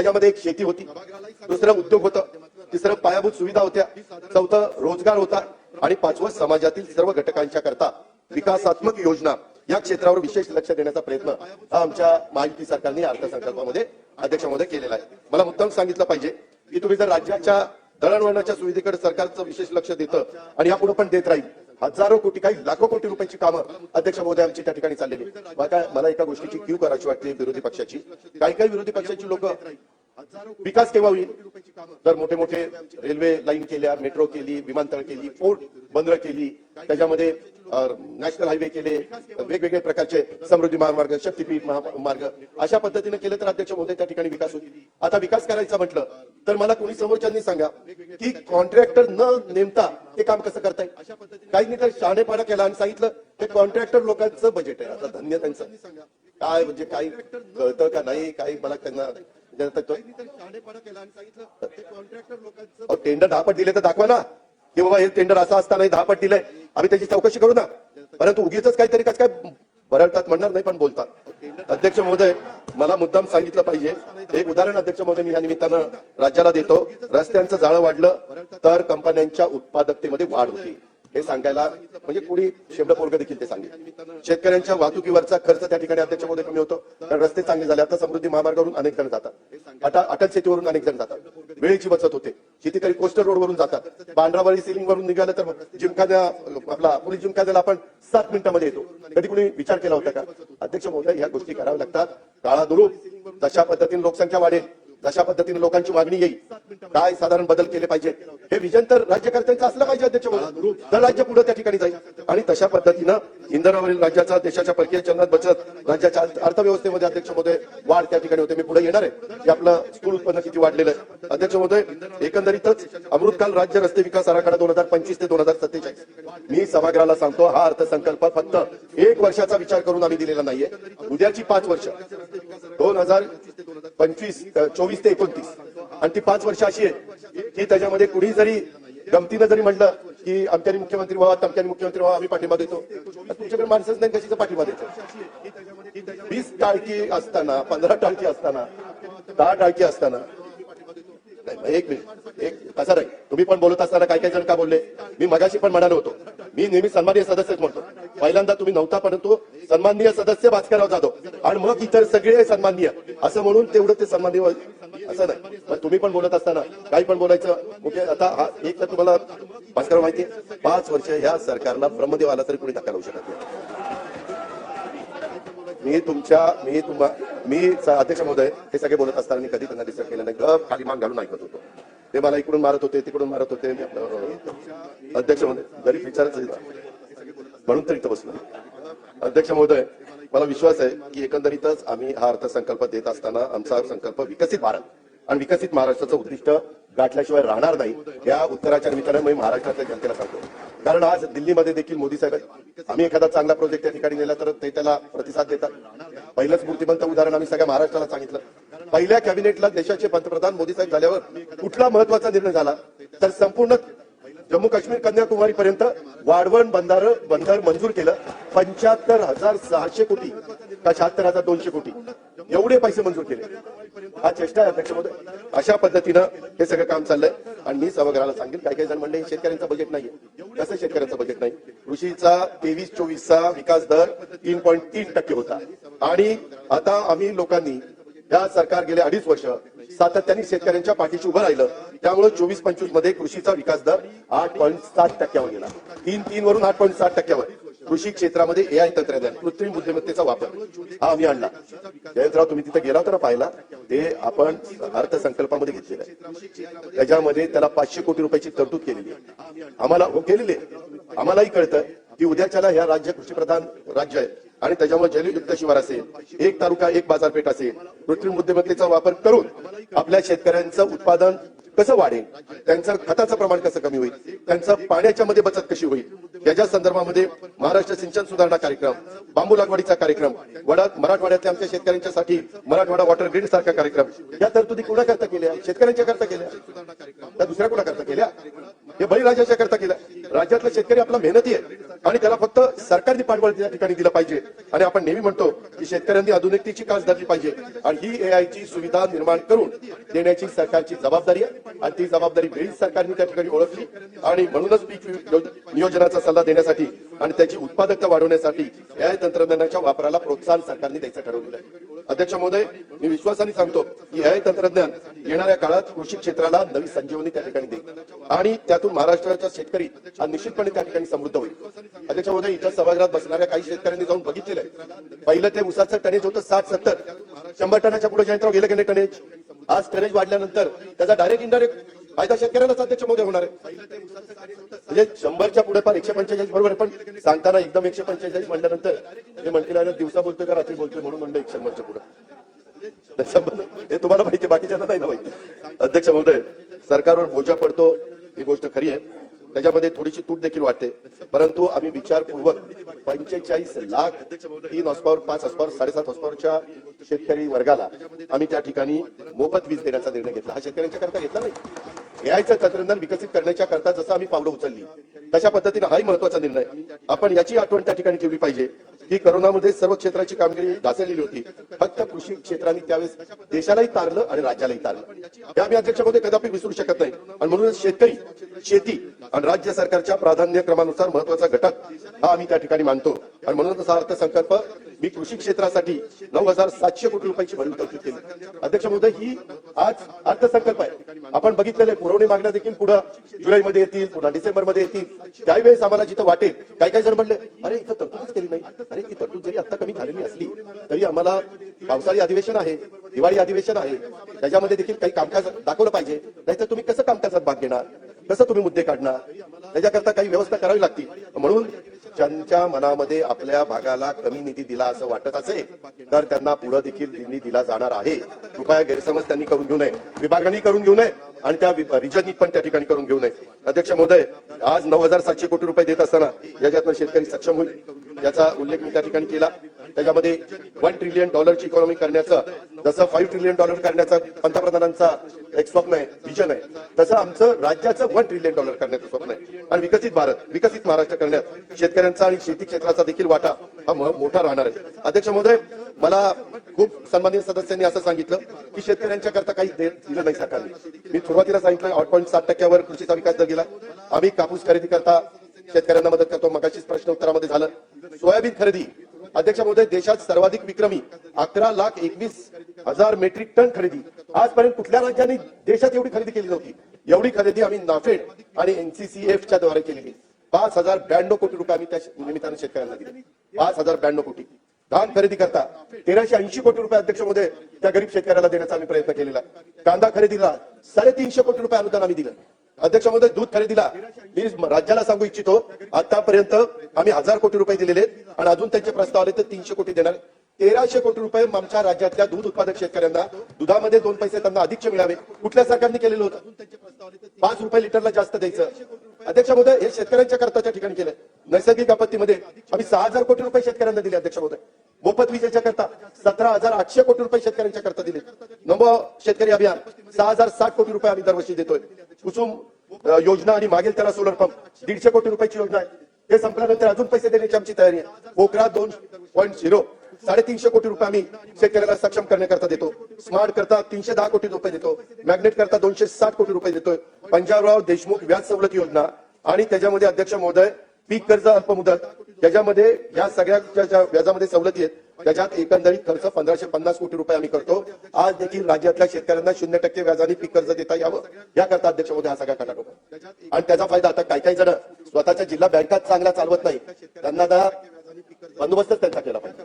त्याच्यामध्ये एक शेती होती. दुसरं उद्योग होतं. तिसरं पायाभूत सुविधा होत्या. चौथं रोजगार होता. आणि पाचवं समाजातील सर्व घटकांच्या करता विकासात्मक योजना या क्षेत्रावर विशेष लक्ष देण्याचा प्रयत्न हा आमच्या महायुती सरकारने अर्थसंकल्पामध्ये अध्यक्षामध्ये केलेला आहे. मला मुद्दाम सांगितलं पाहिजे की तुम्ही जर राज्याच्या दळणवळणाच्या सुविधेकडे सरकारचं विशेष लक्ष देतं आणि यापुढे पण देत राहील हजारो कोटी काही लाखो कोटी रुपयाची कामं अध्यक्ष महोदय आमची त्या ठिकाणी चाललेली मला मला एका गोष्टीची क्यू करायची वाटते विरोधी पक्षाची. काही काही विरोधी पक्षाची लोक विकास केव्हा होईल? तर मोठे मोठे रेल्वे लाईन केल्या मेट्रो केली विमानतळ केली पोर्ट बंदर केली. त्याच्यामध्ये नॅशनल हायवे केले वेगवेगळे प्रकारचे समृद्धी महामार्ग शक्तीपीठ महामार्ग अशा पद्धतीने केलं तर अध्यक्ष महोदय त्या ठिकाणी विकास होईल आता विकास करायचा म्हटलं तर मला कोणी समोरच्यांनी सांगा की कॉन्ट्रॅक्टर न नेमता हे काम कसं करताय? काहींनी तर शहाणेपणा केला आणि सांगितलं हे कॉन्ट्रॅक्टर लोकांचं बजेट आहे. आता धन्य त्यांचं. काय म्हणजे काही कळतं का नाही? काही मला त्यांना टेंडर दहा पट दिले तर दाखवा ना. की बाबा हे टेंडर असं असताना दहा पट दिलंय. आम्ही त्याची चौकशी करू ना. परंतु उगीच काहीतरी कसं काय बरळतात म्हणणार नाही पण बोलतात. अध्यक्ष महोदय मला मुद्दाम सांगितलं पाहिजे. एक उदाहरण अध्यक्ष महोदय मी या निमित्तानं राज्याला देतो. रस्त्यांचं जाळं वाढलं तर कंपन्यांच्या उत्पादकतेमध्ये वाढ होती. हे सांगायला म्हणजे कुणी शेबड पोरग देखील ते सांगेल. शेतकऱ्यांच्या वाहतुकीवरचा खर्च त्या ठिकाणी अध्यक्ष कमी होतो. कारण रस्ते चांगले झाले. आता समृद्धी महामार्गावरून अनेक जण जातात. आता अटल शेतीवरून अनेक जण जातात. वेळेची बचत होते. कितीतरी कोस्टर रोड वरून जातात. बांड्रावाडी सिलिंग वरून निघालं तर जिमखान्या आपला पुणे जिमखान्याला आपण सात मिनिटांमध्ये येतो. कधी कुणी विचार केला होता का? अध्यक्ष महोदय ह्या गोष्टी कराव्या लागतात. काळानुरूप जशा पद्धतीने लोकसंख्या वाढेल जशा पद्धतीने लोकांची मागणी येईल काय साधारण बदल केले पाहिजे हे विजन तर राज्यकर्त्यांचं असलं पाहिजे अध्यक्ष तर राज्य पुढे त्या ठिकाणी जाईल. आणि तशा पद्धतीनं इंधनावरील राज्याचा देशाच्या परकीय चलनात बचत राज्याच्या अर्थव्यवस्थेमध्ये अध्यक्षमध्ये वाढ त्या ठिकाणी होते. मी पुढे येणार आहे. की आपलं स्थूल उत्पन्न किती वाढलेलं आहे. अध्यक्षमध्ये एकंदरीतच अमृतकाल राज्य रस्ते विकास आराखडा दोन हजार पंचवीस ते दोन हजार सत्तेचाळीस. मी सभागृहाला सांगतो हा अर्थसंकल्प फक्त एक वर्षाचा विचार करून आम्ही दिलेला नाहीये. उद्याची पाच वर्ष. दोन हजार पंचवीस चोवीस ते एकोणतीस. आणि ती पाच वर्ष अशी आहे की त्याच्यामध्ये कुणी जरी गमतीनं जरी म्हटलं की आमच्यानी मुख्यमंत्री व्हा तमक्यानी मुख्यमंत्री व्हा आम्ही पाठिंबा देतो. तुमच्याकडे माणसंच नाही कशीचा पाठिंबा देतो? वीस टाळकी असताना पंधरा टाळकी असताना दहा टाळकी असताना. नाही, एक मिनिट एक कसं नाही. तुम्ही पण बोलत असताना काय काय जण का बोलले? मी मगाशी पण म्हणालो होतो. मी नेहमी सन्माननीय सदस्यच म्हणतो. पहिल्यांदा तुम्ही नव्हता परंतु सन्माननीय सदस्य भास्करराव जाधव. आणि मग इतर सगळे सन्माननीय. असं म्हणून तेवढं ते सन्माननीय असं नाही. पण तुम्ही पण बोलत असताना काही पण बोलायचं मुख्य आता एक तर तुम्हाला भास्करराव माहिती पाच वर्ष ह्या सरकारला ब्रह्मदेव आला तरी कुणी धक्का लावू शकत नाही. मी तुमच्या मी तुम्हा मी अध्यक्ष महोदय हे सगळे बोलत असताना मी कधी त्यांना डिस्टर्ब केलं नाही. गप खाली मान घालून ऐकत होतो. ते मला इकडून मारत होते तिकडून मारत होते. अध्यक्ष महोदय गरीब विचारच म्हणून तर इथं बसलो. अध्यक्ष महोदय मला विश्वास आहे की एकंदरीतच आम्ही हा अर्थसंकल्प देत असताना आमचा संकल्प विकसित भारत आणि विकसित महाराष्ट्राचं उद्दिष्ट गाठल्याशिवाय राहणार नाही या उत्तराच्या निमित्तानं मी महाराष्ट्रातल्या जनतेला सांगतो. कारण आज दिल्लीमध्ये देखील मोदी साहेब आम्ही एखादा चांगला प्रोजेक्ट त्या ठिकाणी नेला तर ते त्याला प्रतिसाद देतात. पहिलंच मूर्तिमंत उदाहरण आम्ही सगळ्या महाराष्ट्राला सांगितलं. पहिल्या कॅबिनेटला देशाचे पंतप्रधान मोदी साहेब झाल्यावर कुठला महत्त्वाचा निर्णय झाला? तर संपूर्ण जम्मू काश्मीर कन्याकुमारी पर्यंत वाढवण बंधार बंदर मंजूर केलं. पंच्याहत्तर हजार सहाशे कोटी का शहात्तर हजार दोनशे कोटी एवढे पैसे मंजूर केले. हा चेष्टा आहे अध्यक्ष महोदय. अशा पद्धतीनं हे सगळं काम चाललंय. आणि मी सभागृहाला सांगेल काही काही जण म्हणले शेतकऱ्यांचा शेतकऱ्यांचं बजेट नाही कसं शेतकऱ्यांचं बजेट नाही? कृषीचा तेवीस चोवीसचा विकास दर तीन पॉईंट तीन टक्के होता. आणि आता आम्ही लोकांनी या सरकार गेले अडीच वर्ष सातत्याने शेतकऱ्यांच्या पाठीशी उभं राहिलं. त्यामुळे चोवीस पंचवीसमध्ये कृषीचा विकास दर आठ पॉईंट सात टक्क्यावर गेला. तीन तीन वरून आठ पॉईंट सात टक्क्यावर. कृषी क्षेत्रामध्ये एआय तंत्रज्ञान कृत्रिम बुद्धिमत्तेचा वापर हा आम्ही आणला. जयंतराव तुम्ही तिथे गेला होता ना पाहिला ते आपण अर्थसंकल्पामध्ये घेतलेलं आहे. त्याच्यामध्ये त्याला पाचशे कोटी रुपयाची तरतूद केलेली आहे. आम्हाला हो केलेली आहे. आम्हालाही कळतं की उद्याच्याला ह्या राज्य कृषीप्रधान राज्य आहे. आणि त्याच्यामुळे जलयुक्त शिवार असेल एक तालुका एक बाजारपेठ असेल कृत्रिम बुद्धिमत्तेचा वापर करून आपल्या शेतकऱ्यांचं उत्पादन कसं वाढेल त्यांचं खताचं प्रमाण कसं कमी होईल त्यांचं पाण्याच्या मध्ये बचत कशी होईल त्याच्या संदर्भामध्ये महाराष्ट्र सिंचन सुधारणा कार्यक्रम बांबू लागवडीचा कार्यक्रम वडा मराठवाड्यातल्या आमच्या शेतकऱ्यांच्यासाठी मराठवाडा वॉटर ग्रीड सारखा कार्यक्रम या तरतुदी कुणाकरता केल्या? शेतकऱ्यांच्या करता केल्या? त्या दुसऱ्या कुणाकरता केल्या? हे बळीराजाच्या करता केल्या? राज्यातला शेतकरी आपला मेहनती आहे आणि त्याला फक्त सरकारने पाठबळ त्या ठिकाणी दिलं पाहिजे. आणि आपण नेहमी म्हणतो की शेतकऱ्यांनी आधुनिकतेची कास धरली पाहिजे आणि ही एआयची सुविधा निर्माण करून देण्याची सरकारची जबाबदारी आहे. आणि ती जबाबदारी वेळीच सरकारने त्या ठिकाणी ओळखली आणि म्हणूनच पीक नियोजनाचा सल्ला देण्यासाठी आणि त्याची उत्पादकता वाढवण्यासाठी या तंत्रज्ञानाच्या वापराला प्रोत्साहन सरकारने द्यायचं ठरवलेलं आहे. अध्यक्ष महोदय मी विश्वासाने सांगतो की हे तंत्रज्ञान येणाऱ्या काळात कृषी क्षेत्राला नवी संजीवनी त्या ठिकाणी देईल. आणि त्यातून महाराष्ट्राचा शेतकरी हा निश्चितपणे त्या ठिकाणी समृद्ध होईल. अध्यक्ष महोदय इथं सभागृहात बसणाऱ्या काही शेतकऱ्यांनी जाऊन बघितलेलं आहे. पहिलं ते उसाचं टनेज होतं साठ सत्तर. शंभर टनाच्या पुढे जयंतराव गेलं गेले टनेज आज टनेज वाढल्यानंतर त्याचा डायरेक्ट इनडायरेक्ट फायदा शेतकऱ्यालाच अध्यक्ष महोदय होणार आहे. म्हणजे शंभरच्या पुढे पण एकशे पंचेचाळीस बरोबर पण सांगताना एकदम एकशे पंचेचाळीस म्हणल्यानंतर ते म्हणतील दिवसा बोलतोय का रात्री बोलतोय म्हणून म्हणलं एक शंभरच्या पुढे. म्हणजे हे तुम्हाला माहिती बाकीच्या नाही ना माहिती. अध्यक्ष महोदय सरकारवर बोजा पडतो ही गोष्ट खरी आहे. त्याच्यामध्ये थोडीशी तूट देखील वाटते. परंतु आम्ही विचारपूर्वक पंचेचाळीस लाख तीन हॉसपावर पाच हॉसपावर साडेसात हॉसपावरच्या शेतकरी वर्गाला आम्ही त्या ठिकाणी मोफत वीज देण्याचा निर्णय घेतला. हा शेतकऱ्यांच्या करता घेतला नाही. एआयचं तंत्रज्ञान विकसित करण्याच्या करता जसं आम्ही पावलं उचलली तशा पद्धतीनं हाही महत्त्वाचा निर्णय. आपण याची आठवण त्या ठिकाणी ठेवली पाहिजे की करोनामध्ये सर्व क्षेत्राची कामगिरी ढासळलेली होती. फक्त कृषी क्षेत्राने त्यावेळेस देशालाही तारलं आणि राज्यालाही तारलं. त्या मी अध्यक्षामध्ये कदापि विसरू शकत नाही. आणि म्हणूनच शेतकरी शेती आणि राज्य सरकारच्या प्राधान्यक्रमानुसार महत्त्वाचा घटक हा आम्ही त्या ठिकाणी मानतो. आणि म्हणूनच हा अर्थसंकल्प मी कृषी क्षेत्रासाठी नऊ हजार सातशे कोटी रुपयांची भरीव तरतूद केली अध्यक्ष महोदय ही आज अर्थसंकल्प आहे. आपण बघितलेले पुरवणी मागण्या देखील पुढे जुलैमध्ये येतील पुन्हा डिसेंबरमध्ये येतील. त्यावेळेस आम्हाला जिथं वाटेल काही काही जण म्हणले अरे इथं तरतूदच केली नाही. अरे ती तरतूद जरी आता कमी झालेली असली तरी आम्हाला पावसाळी अधिवेशन आहे दिवाळी अधिवेशन आहे. त्याच्यामध्ये देखील काही कामकाज दाखवलं पाहिजे. नाहीतर तुम्ही कसं कामकाजात भाग घेणार? कसं तुम्ही मुद्दे काढणार? त्याच्याकरता काही व्यवस्था करावी लागती म्हणून ज्यांच्या मनामध्ये आपल्या भागाला कमी निधी दिला असं वाटत असेल तर त्यांना पुढे देखील निधी दिला जाणार आहे. कृपया गैरसमज त्यांनी करून घेऊ नये. विभागाने करून घेऊ नये आणि त्या रिजननी पण त्या ठिकाणी करून घेऊ नये. अध्यक्ष महोदय आज नऊ हजार सातशे कोटी रुपये देत असताना याच्यातनं शेतकरी सक्षम होईल. याचा उल्लेख मी त्या ठिकाणी केला. त्याच्यामध्ये वन ट्रिलियन डॉलरची इकॉनॉमी करण्याचं जसं फाईव्ह ट्रिलियन डॉलर करण्याचा पंतप्रधानांचा एक स्वप्न आहे विजन आहे. तसं आमचं राज्याचं वन ट्रिलियन डॉलर करण्याचं स्वप्न आहे. आणि विकसित भारत विकसित महाराष्ट्र करण्यात शेतकऱ्यांचा आणि शेती क्षेत्राचा देखील वाटा हा मोठा राहणार आहे. अध्यक्ष महोदय मला खूप सन्मानित सदस्यांनी असं सांगितलं की शेतकऱ्यांच्या करता काही दिलं नाही सरकारने. मी सुरुवातीला सांगितलं आठ पॉईंट सात टक्क्यावर कृषीचा विकास दर गेला आम्ही कापूस खरेदी करता शेतकऱ्यांना मदत करतो मगाशीच प्रश्न उत्तरामध्ये झालं. सोयाबीन खरेदी अध्यक्ष महोदय देशात सर्वाधिक विक्रमी अकरा लाख एकवीस हजार मेट्रिक टन खरेदी. आजपर्यंत कुठल्या राज्याने देशात एवढी खरेदी केली नव्हती? एवढी खरेदी आम्ही नाफेड आणि एनसीसीएफ च्या द्वारे केलेली. पाच हजार ब्याण्णव कोटी रुपये आम्ही त्या निमित्तानं शेतकऱ्यांना दिले. पाच हजार ब्याण्णव कोटी. धान खरेदी करता तेराशे ऐंशी कोटी रुपये अध्यक्षमध्ये त्या गरीब शेतकऱ्याला देण्याचा आम्ही प्रयत्न केलेला. कांदा खरेदीला साडेतीनशे कोटी रुपये अनुदान आम्ही दिलं. अध्यक्ष महोदय दूध खरेदीला मी राज्याला सांगू इच्छितो आतापर्यंत आम्ही हजार कोटी रुपये दिलेले आहेत आणि अजून त्यांचे प्रस्ताव आले तर तीनशे कोटी देणार तेराशे कोटी रुपये आमच्या राज्यातल्या दूध उत्पादक शेतकऱ्यांना दुधामध्ये दोन पैसे त्यांना अधिकचे मिळावे. कुठल्या सरकारने केलेलं होतं? पाच रुपये लिटरला जास्त द्यायचं. अध्यक्ष महोदय हे शेतकऱ्यांच्या करताच्या ठिकाणी केलं नैसर्गिक आपत्तीमध्ये आम्ही सहा हजार कोटी रुपये शेतकऱ्यांना दिले अध्यक्ष महोदय मोफत विजेच्या करता सतरा हजार आठशे कोटी रुपये शेतकऱ्यांच्या करता दिले. नमो शेतकरी अभियान सहा हजार साठ कोटी रुपये आम्ही दरवर्षी देतोय. कुसुम योजना आणि मागेल त्याला सोलर पंप दीडशे कोटी रुपयाची योजना आहे. हे संपल्यानंतर अजून पैसे देण्याची आमची तयारी आहे. पोखरा दोन पॉईंट झिरो साडेतीनशे कोटी रुपये आम्ही शेतकऱ्याला सक्षम करण्याकरता देतो. स्मार्ट करता तीनशे दहा कोटी रुपये देतो. मॅग्नेट करता दोनशे साठ कोटी रुपये देतोय. पंजाबराव देशमुख व्याज सवलत योजना आणि त्याच्यामध्ये अध्यक्ष महोदय पीक कर्ज अल्पमुदत त्याच्यामध्ये या सगळ्या ज्या- व्याजामध्ये सवलती आहेत त्याच्यात एकंदरीत खर्च पंधराशे पन्नास कोटी रुपये आम्ही करतो. आज देखील राज्यातल्या शेतकऱ्यांना शून्य टक्के व्याजाने पीक कर्ज देता यावं याकरता अध्यक्ष मोदी हा सगळा कटा आणि त्याचा फायदा आता काही काही जण स्वतःच्या जिल्हा बँकात चांगला चालवत नाही त्यांना आता बंदोबस्तच त्यांचा केला पाहिजे.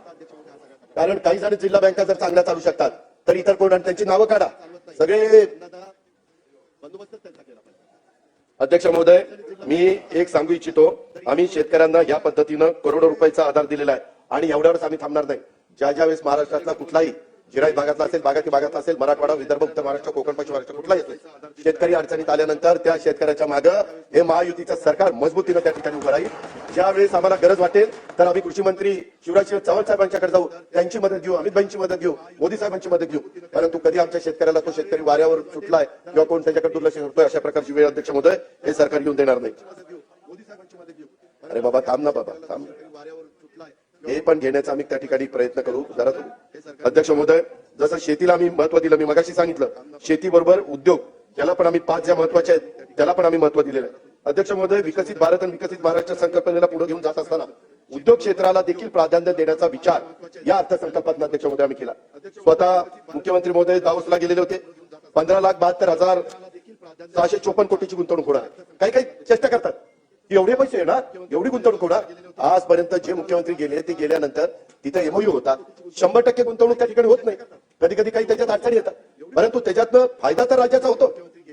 कारण काही जण जिल्हा बँका जर चांगल्या चालू शकतात तर इतर कोण त्यांची नावं काढा. सगळे अध्यक्ष महोदय मी एक सांगू इच्छितो. आम्ही शेतकऱ्यांना या पद्धतीनं करोडो रुपयाचा आधार दिलेला आहे. आणि एवढ्यावरच आम्ही थांबणार नाही. ज्या ज्या वेळेस महाराष्ट्रातला कुठलाही जिराई भागातला असेल बागाती भागातला असेल मराठवाडा विदर्भ उत्तर महाराष्ट्र कोकण पश्चिम महाराष्ट्र कुठलाही असेल शेतकरी अडचणीत आल्यानंतर त्या शेतकऱ्याच्या मागं हे महायुतीचं सरकार मजबूतीनं त्या ठिकाणी उभं राहील. ज्यावेळेस आम्हाला गरज वाटेल तर आम्ही कृषी मंत्री शिवराज सिंह चव्हाण साहेबांच्याकडे जाऊ. त्यांची मदत घेऊ अमितबाईंची मदत घेऊ मोदी साहेबांची मदत घेऊ. परंतु कधी आमच्या शेतकऱ्याला तो शेतकरी वाऱ्यावर सुटलाय किंवा कोण त्याच्याकडे दुर्लक्ष करतोय अशा प्रकारची वेळ अध्यक्ष महोदय हे सरकार घेऊन देणार नाही. अरे बाबा थांब ना बाबा थांब. हे पण घेण्याचा आम्ही त्या ठिकाणी प्रयत्न करू. जरा अध्यक्ष महोदय जसं शेतीला आम्ही महत्त्व दिलं मी मगाशी सांगितलं. शेतीबरोबर उद्योग याला पण आम्ही पाच ज्या महत्त्वाच्या आहेत त्याला पण आम्ही महत्त्व दिलेलं आहे. अध्यक्ष महोदय विकसित भारत आणि विकसित महाराष्ट्र संकल्पनेला पुढे घेऊन जात असताना उद्योग क्षेत्राला देखील प्राधान्य देण्याचा विचार या अर्थसंकल्पात अध्यक्ष महोदय आम्ही केला. स्वतः मुख्यमंत्री महोदय दावोसला गेलेले होते. पंधरा लाख बहात्तर हजार सहाशे चोपन्न कोटीची गुंतवणूक होणार आहे. काही काही चेष्टा करतात. एवढे पैसे येणार एवढी गुंतवणूक होणार. आजपर्यंत जे मुख्यमंत्री गेले ते गेल्यानंतर तिथे एमओयू होता. शंभर टक्के गुंतवणूक त्या ठिकाणी होत नाही. कधी कधी काही त्याच्यात अडचणी येतात. परंतु त्याच्यातनं फायदा तर राज्याचा होतो.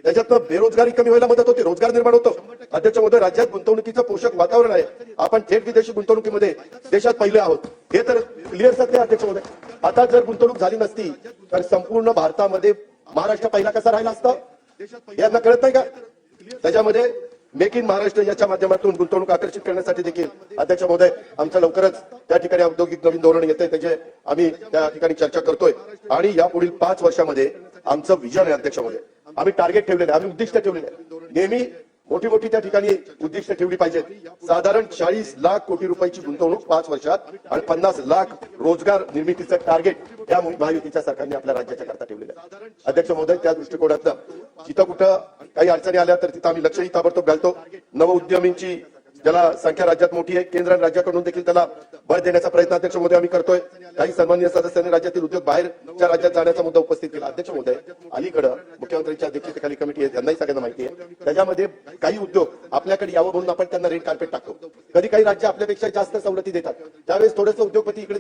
त्याच्यातनं बेरोजगारी कमी व्हायला मदत होते रोजगार निर्माण होतो. अध्यक्ष महोदय राज्यात गुंतवणुकीचं पोषक वातावरण आहे. आपण थेट विदेशी गुंतवणुकीमध्ये देशात पहिले आहोत. हे तर क्लिअर सत्य अध्यक्ष महोदय आता जर गुंतवणूक झाली नसती तर संपूर्ण भारतामध्ये महाराष्ट्र पहिला कसा राहिला असता? यांना कळत नाही का? त्याच्यामध्ये मेक इन महाराष्ट्र याच्या माध्यमातून गुंतवणूक आकर्षित करण्यासाठी देखील अध्यक्ष महोदय आमचं लवकरच त्या ठिकाणी औद्योगिक नवीन धोरण येते त्याचे आम्ही त्या ठिकाणी चर्चा करतोय. आणि या पुढील पाच वर्षामध्ये आमचं विजन आहे अध्यक्ष महोदय. आम्ही टार्गेट ठेवलेलं आहे आम्ही उद्दिष्ट ठेवलेले आहे. नेहमी मोठी मोठी त्या ठिकाणी उद्दिष्ट ठेवली पाहिजेत. साधारण चाळीस लाख कोटी रुपयाची गुंतवणूक पाच वर्षात आणि पन्नास लाख रोजगार निर्मितीचं टार्गेट या महायुतीच्या सरकारने आपल्या राज्याच्या करता ठेवलेलं आहे. अध्यक्ष महोदय त्या दृष्टिकोनातनं जिथं कुठं काही अडचणी आल्या तर तिथं आम्ही लक्षही ताबडतोब घालतो. नवउद्यमींची ज्याला संख्या राज्यात मोठी आहे केंद्र आणि राज्याकडून देखील त्याला बळ देण्याचा प्रयत्न अध्यक्ष महोदय आम्ही करतोय. काही सन्मान्य सदस्यांनी राज्यातील उद्योग बाहेरच्या राज्यात जाण्याचा मुद्दा उपस्थित केला. अध्यक्ष महोदय अलीकडं मुख्यमंत्र्यांच्या अध्यक्षतेखाली कमिटी आहे. त्यांनाही सगळ्यांना माहिती आहे. त्याच्यामध्ये काही उद्योग आपल्याकडे यावं म्हणून आपण त्यांना रेड कार्पेट टाकतो. कधी काही राज्य आपल्यापेक्षा जास्त सवलती देतात. त्यावेळेस थोडंसं उद्योगपती इकडे